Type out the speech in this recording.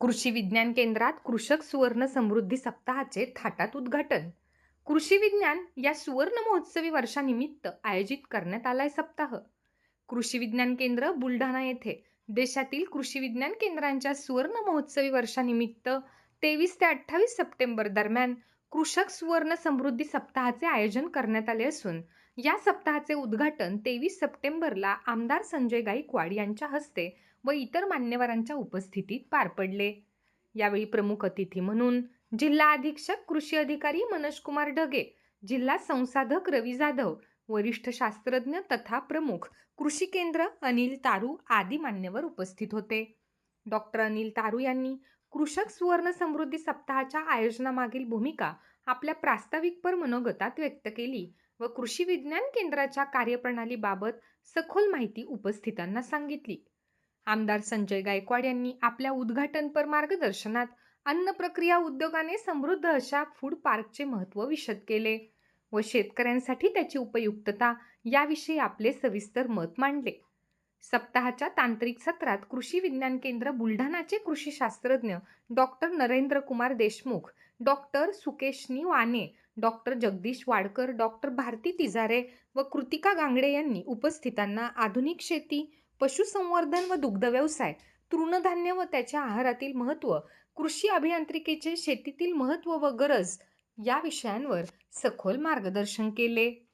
कृषी विज्ञान केंद्रात कृषक सुवर्ण समृद्धी सप्ताहाचे थाटात उद्घाटन. कृषी विज्ञान या सुवर्ण महोत्सवी वर्षानिमित्त आयोजित करण्यात आलाय सप्ताह. कृषी विज्ञान केंद्र बुलढाणा येथे देशातील कृषी विज्ञान केंद्रांच्या सुवर्ण महोत्सवी वर्षानिमित्त तेवीस ते अठ्ठावीस सप्टेंबर दरम्यान कृषक सुवर्ण समृद्धी सप्ताहाचे आयोजन करण्यात आले असून या सप्ताहाचे उद्घाटन तेवीस सप्टेंबरला आमदार संजय गायकवाड यांच्या हस्ते व इतर मान्यवरांच्या उपस्थितीत पार पडले. यावेळी प्रमुख अतिथी म्हणून जिल्हा अधीक्षक कृषी अधिकारी मनोजकुमार ढगे जिल्हा संसाधक रवी जाधव वरिष्ठ शास्त्रज्ञ तथा प्रमुख कृषी केंद्र अनिल तारू आदी मान्यवर उपस्थित होते. डॉक्टर अनिल तारू यांनी कृषक सुवर्ण समृद्धी सप्ताहाच्या आयोजनामागील भूमिका आपल्या प्रास्ताविकपर मनोगतात व्यक्त केली व कृषी विज्ञान केंद्राच्या कार्यप्रणालीबाबत सखोल माहिती उपस्थितांना सांगितली. आमदार संजय गायकवाड यांनी आपल्या उद्घाटनपर मार्गदर्शनात अन्न प्रक्रिया उद्योगाने समृद्ध अशा फूड पार्कचे महत्त्व विशद केले व शेतकऱ्यांसाठी त्याची उपयुक्तता याविषयी आपले सविस्तर मत मांडले. सप्ताहाच्या तांत्रिक सत्रात कृषी विज्ञान केंद्र बुलढाणाचे कृषी शास्त्रज्ञ doctor Narendra Kumar Deshmukh doctor Sukeshani Wane doctor Jagdish Wadkar doctor Bharati Tijare व कृतिका गांगडे यांनी उपस्थितांना आधुनिक शेती पशुसंवर्धन व दुग्धव्यवसाय तृणधान्य व त्याच्या आहारातील महत्त्व कृषी अभियांत्रिकेचे शेतीतील महत्त्व व गरज या विषयांवर सखोल मार्गदर्शन केले.